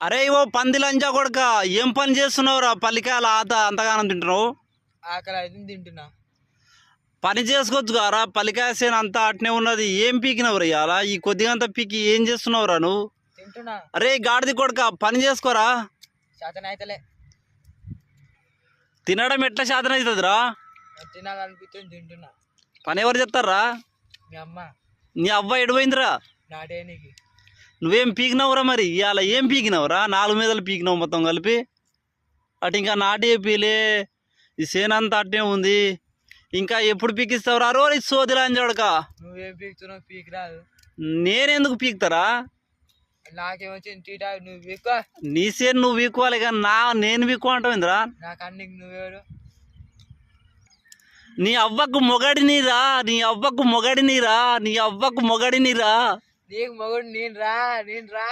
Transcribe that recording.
అరే ఓ పంది లంజా కొడుక ఏం పని చేస్తున్నావురా? పల్లికాయల ఆత అంతగానం తింటున్నావు? ఆకలి అయితే తింటున్నా. పని చేసుకోవచ్చు కారా? పల్లికాయ సేన అంతా అట్నే ఉన్నది. ఏం పీకినవురా ఇవాళ? ఈ కొద్దిగా అంతా పీకి ఏం చేస్తున్నావురా నువ్వు? తింటున్నా. అరే గాడిది కొడుక పని చేసుకోరా? శాతం అయితలే తినడం ఎట్లా శాతం అవుతుందిరా తినాలనిపిస్తుంది తింటున్నా. పని ఎవరు చెప్తారా? మీ అమ్మ. నీ అవ్వ ఎడిపోయిందిరా? నాటేనికి. నువ్వేం పీకినవురా మరి? ఇవాళ ఏం పీకినవురా? నాలుగు మీదలు పీకినావు మొత్తం కలిపి. అటు ఇంకా నాటే పీలే. ఈ సేనంతా అట్నే ఉంది. ఇంకా ఎప్పుడు పీకిస్తావురా? రో సోదిలా అని చూడక నువ్వేం పీకుతున్నావు? పీకి రాదు నేనెందుకు పీకుతారా? నీ సేను నువ్వు పీక్కోవాలి కానీ నా నేను పీక్కో అంటావుందిరా? నీ అవ్వకు మొగడినిరా. నీ అవ్వకు మొగడినిరా. నీ అవ్వకు మొగడినిరా. నీకు మగుడు నేను రా నేను రా.